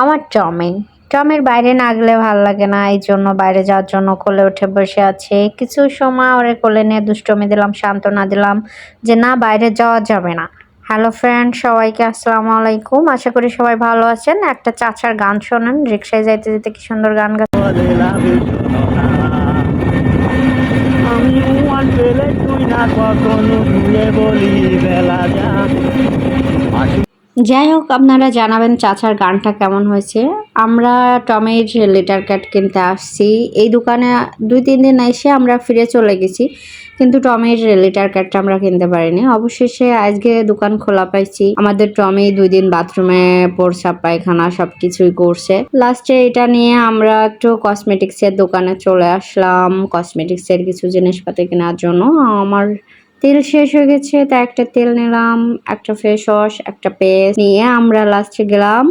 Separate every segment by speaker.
Speaker 1: আমার chowmein. Chowmein বাইরে না গেলে ভালো লাগে না, এই জন্য বাইরে যাওয়ার জন্য কোলে উঠে বসে আছে। কিছু সময় ওরে কোলে নিয়ে দুষ্টমি দিলাম, সান্ত্বনা দিলাম যে না, বাইরে যাওয়া যাবে না। হ্যালো ফ্রেন্ড সবাইকে আসসালামু আলাইকুম। আশা করি সবাই ভালো আছেন। একটা চাচার গান শোনেন, রিক্সায় যাইতে যেতে কি সুন্দর গান গা
Speaker 2: আমি
Speaker 1: যাই হোক আপনারা জানাবেন চাচার গানটা কেমন হয়েছে। আমরা টমের লিটার ক্যাট কিনতে আসছি। এই দোকানে দুই, তিন দিন এসে আমরা ফিরে চলে গেছি, কিন্তু টমের লিটার ক্যাটটা আমরা কিনতে পারিনি। অবশেষে আজকে দোকান খোলা পাইছি। আমাদের টমি দুই দিন বাথরুমে প্রসাব পায়খানা সব কিছুই করছে লাস্টে এটা নিয়ে আমরা একটু কসমেটিক্সের দোকানে চলে আসলাম। কসমেটিক্সের কিছু জিনিসপাতি কেনার জন্য। আমার তেল শেষ হয়ে গেছে, তা একটা তেল নিলাম, একটা ফেস ওয়াশ একটা পেস্ট নিয়ে আমরা লাস্টে গেলাম।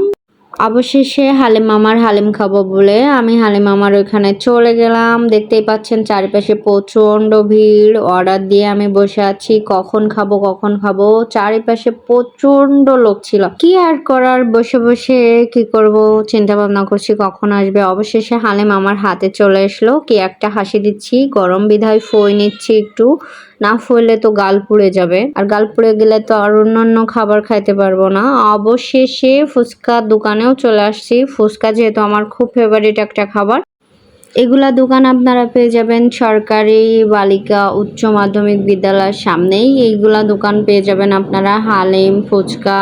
Speaker 1: অবশেষে হালিম মামার হালেম খাব বলে আমি হালিম মামার ওইখানে চলে গেলাম। দেখতেই পাচ্ছেন চারিপাশে প্রচণ্ড ভিড়। অর্ডার দিয়ে আমি বসে আছি, কখন খাব কখন খাব। চারিপাশে প্রচণ্ড লোক ছিল। কি আর করার? বসে বসে কি করব? চিন্তা ভাবনা করছি কখন আসবে। অবশেষে হালিম আমার হাতে চলে আসলো কি একটা হাসি দিচ্ছি। গরম বিধায় ফই নিচ্ছি একটু। না ফইলে তো গাল পুড়ে যাবে। আর গাল পুড়ে গেলে তো আর অন্যান্য খাবার খাইতে পারব না। অবশেষে ফুচকা দোকানেও চলে আসছি। ফুচকা যেহেতু আমার খুব ফেভারিট একটা খাবার। এগুলা দোকান আপনারা পেয়ে যাবেন সরকারি বালিকা, উচ্চ মাধ্যমিক বিদ্যালয়ের সামনেই। এইগুলা দোকান পেয়ে যাবেন আপনারা। হালিম, ফুচকা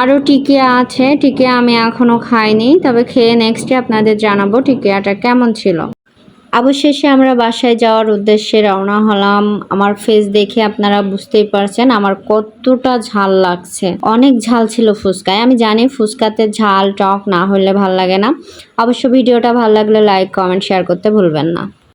Speaker 1: আরও টিকিয়া আছে। টিকিয়া আমি এখনও খাইনি। তবে খেয়ে নেক্সটে আপনাদের জানাব টিকিয়াটা কেমন ছিল। অবশেষে আমরা বাসায় যাওয়ার উদ্দেশ্যে রওনা হলাম। আমার ফেস দেখে আপনারা বুঝতেই পারছেন আমার কতটা ঝাল লাগছে। অনেক ঝাল ছিল ফুচকায়। আমি জানি ফুচকাতে ঝাল, টক না হলে ভালো লাগে না। অবশ্য ভিডিওটা ভালো লাগলে লাইক কমেন্ট শেয়ার করতে ভুলবেন না।